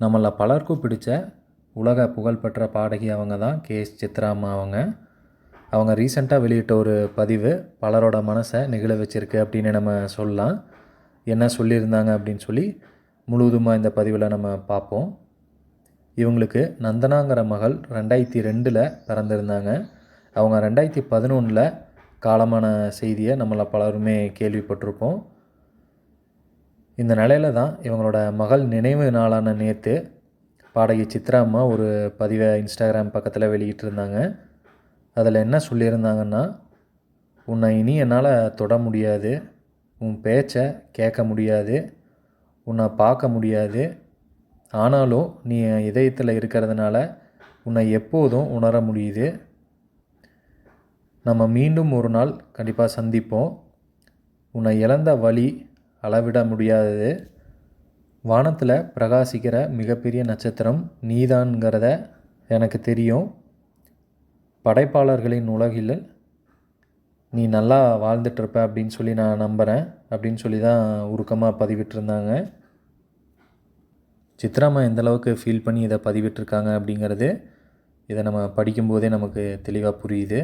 நம்மள பலருக்கும் பிடிச்ச உலக புகழ்பெற்ற பாடகி அவங்க தான் கேஎஸ் சித்ரா அம்மா அவங்க. அவங்க ரீசெண்டாக வெளியிட்ட ஒரு பதிவு பலரோட மனசை நெகிழ வச்சிருக்கு அப்படின்னு நம்ம சொல்லலாம். என்ன சொல்லியிருந்தாங்க அப்படின்னு சொல்லி முழுவதுமாக இந்த பதிவில் நம்ம பார்ப்போம். இவங்களுக்கு நந்தனாங்கிற மகள் ரெண்டாயிரத்தி ரெண்டில் பிறந்திருந்தாங்க. அவங்க ரெண்டாயிரத்தி பதினொன்றில் காலமான செய்தியை நம்மளை பலருமே கேள்விப்பட்டிருப்போம். இந்த நிலையில தான் இவங்களோட மகள் நினைவு நாளான நேற்று பாடகி சித்ரா அம்மா ஒரு பதிவை இன்ஸ்டாகிராம் பக்கத்தில் வெளியிட்டிருந்தாங்க. அதில் என்ன சொல்லியிருந்தாங்கன்னா உன்னை இனி என்னால் தொட முடியாது. உன் பேச்சை கேட்க முடியாது. உன்னை பார்க்க முடியாது. ஆனாலும் நீ என் இதயத்தில் இருக்கிறதுனால உன்னை எப்போதும் உணர முடியுது. நம்ம மீண்டும் ஒரு நாள் கண்டிப்பாக சந்திப்போம். உன்னை இழந்த வழி அளவிட முடியாதது. வானத்தில் பிரகாசிக்கிற மிகப்பெரிய நட்சத்திரம் நீதான்கிறத எனக்கு தெரியும். படைப்பாளர்களின் உலகில் நீ நல்லா வாழ்ந்துட்டுருப்ப அப்படின்னு சொல்லி நான் நம்புகிறேன் அப்படின்னு சொல்லி தான் உருக்கமாக பதிவிட்டிருந்தாங்க. சித்ராமா எந்தளவுக்கு ஃபீல் பண்ணி இதை பதிவிட்டிருக்காங்க அப்படிங்கிறது இதை நம்ம படிக்கும்போதே நமக்கு தெளிவாக புரியுது.